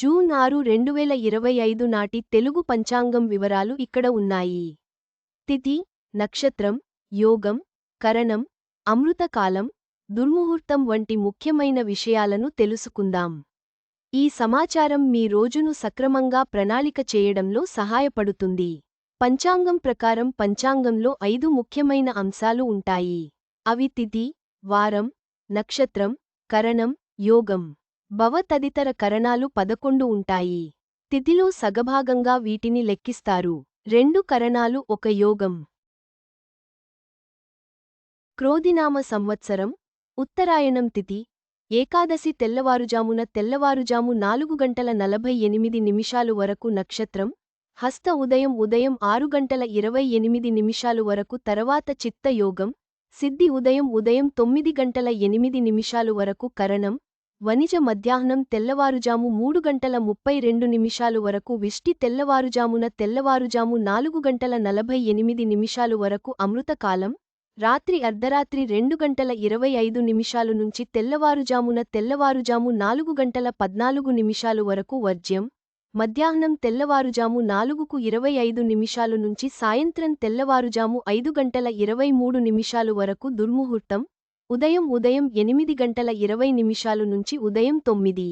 June ఆరు రెండువేల ఇరవై ఐదు నాటి తెలుగు పంచాంగం వివరాలు ఇక్కడ ఉన్నాయి. తిథి నక్షత్రం యోగం కరణం అమృతకాలం దుర్ముహూర్తం వంటి ముఖ్యమైన విషయాలను తెలుసుకుందాం. ఈ సమాచారం మీ రోజును సక్రమంగా ప్రణాళిక చేయడంలో సహాయపడుతుంది. పంచాంగం ప్రకారం పంచాంగంలో ఐదు ముఖ్యమైన అంశాలు ఉంటాయి. అవి తిథి వారం నక్షత్రం కరణం యోగం. భవ తదితర కరణాలు పదకొండు ఉంటాయి. తిథిలో సగభాగంగా వీటిని లెక్కిస్తారు. రెండు కరణాలు ఒక యోగం. క్రోధినామ సంవత్సరం ఉత్తరాయణం తిథి ఏకాదశి తెల్లవారుజామున తెల్లవారుజాము నాలుగు గంటల నలభై ఎనిమిది నిమిషాలు వరకు నక్షత్రం హస్త ఉదయం ఉదయం ఆరు గంటల ఇరవై ఎనిమిది నిమిషాలు వరకు తర్వాత చిత్త యోగం సిద్ధి ఉదయం ఉదయం తొమ్మిది గంటల ఎనిమిది నిమిషాలు వరకు కరణం వనిజ మధ్యాహ్నం తెల్లవారుజాము మూడు గంటల ముప్పై రెండు నిమిషాలు వరకు విష్టి తెల్లవారుజామున తెల్లవారుజాము నాలుగు గంటల నలభై ఎనిమిది నిమిషాలు వరకు అమృతకాలం రాత్రి అర్ధరాత్రి రెండు గంటల ఇరవై ఐదు నిమిషాలు నుంచి తెల్లవారుజామున తెల్లవారుజాము నాలుగు గంటల పద్నాలుగు నిమిషాలు వరకు వర్జ్యం మధ్యాహ్నం తెల్లవారుజాము నాలుగుకు ఇరవై ఐదు నిమిషాలు నుంచి సాయంత్రం తెల్లవారుజాము ఐదు గంటల ఇరవై మూడు నిమిషాలు వరకు దుర్ముహూర్తం ఉదయం ఉదయం ఎనిమిది గంటల ఇరవై నిమిషాలు నుంచి ఉదయం తొమ్మిది.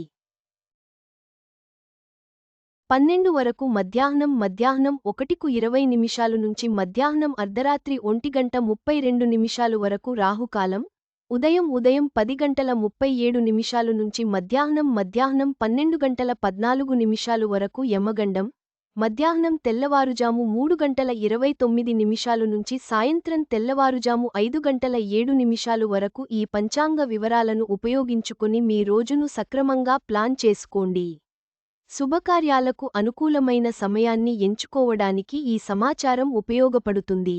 పన్నెండు వరకు మధ్యాహ్నం మధ్యాహ్నం ఒకటికు ఇరవై నిమిషాలు నుంచి మధ్యాహ్నం అర్ధరాత్రి ఒంటి గంట ముప్పై రెండు నిమిషాలు వరకు రాహుకాలం ఉదయం ఉదయం పది గంటల ముప్పై ఏడు నిమిషాలు నుంచి మధ్యాహ్నం మధ్యాహ్నం పన్నెండు గంటల పద్నాలుగు నిమిషాలు వరకు యమగండం మధ్యాహ్నం తెల్లవారుజాము మూడు గంటల ఇరవై తొమ్మిది నిమిషాలు నుంచి సాయంత్రం తెల్లవారుజాము ఐదు గంటల ఏడు నిమిషాలు వరకు ఈ పంచాంగ వివరాలను ఉపయోగించుకుని మీ రోజును సక్రమంగా ప్లాన్ చేసుకోండి. శుభకార్యాలకు అనుకూలమైన సమయాన్ని ఎంచుకోవడానికి ఈ సమాచారం ఉపయోగపడుతుంది.